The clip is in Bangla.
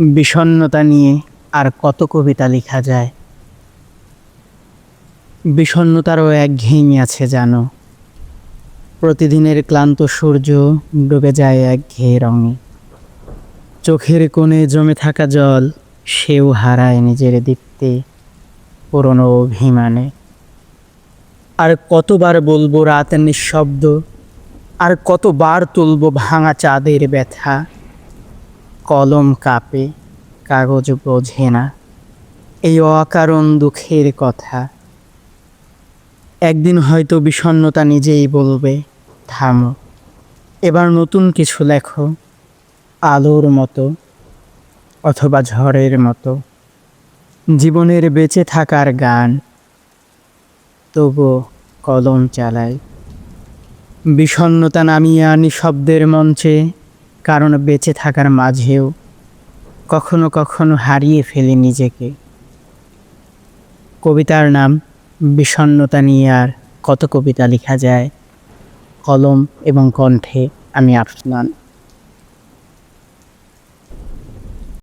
বিষণ্ণতা নিয়ে আর কত কবিতা লেখা যায়? বিষণ্ণতারও এক ঘেমি আছে জানো। প্রতিদিনের ক্লান্ত সূর্য ডুবে যায় এক ঘেয়ে রঙে। চোখের কোণে জমে থাকা জল সেও হারায় নিজের দীপ্তে, পুরনো অভিমানে। আর কতবার বলব রাত নিঃশব্দ, আর কতবার তুলবো ভাঙা চাঁদের ব্যথা। কলম কাঁপে, কাগজ বোঝে না। এই অকারণ দুঃখের কথা। একদিন হয়তো বিষণ্ণতা নিজেই বলবে, থামো, এবার নতুন কিছু লেখো, আলোর মতো অথবা ঝড়ের মতো। জীবনের বেঁচে থাকার গান তবু কলম চালায় বিষণ্ণতা নামিয়ে আনি শব্দের মঞ্চে কারণ বেঁচে থাকার মাঝেও কখনো কখনো হারিয়ে ফেলি নিজেকে। কবিতার নাম বিষণ্নতা নিয়ে আর কত কবিতা লেখা যায়? কলম এবং কণ্ঠে আমি আফনান।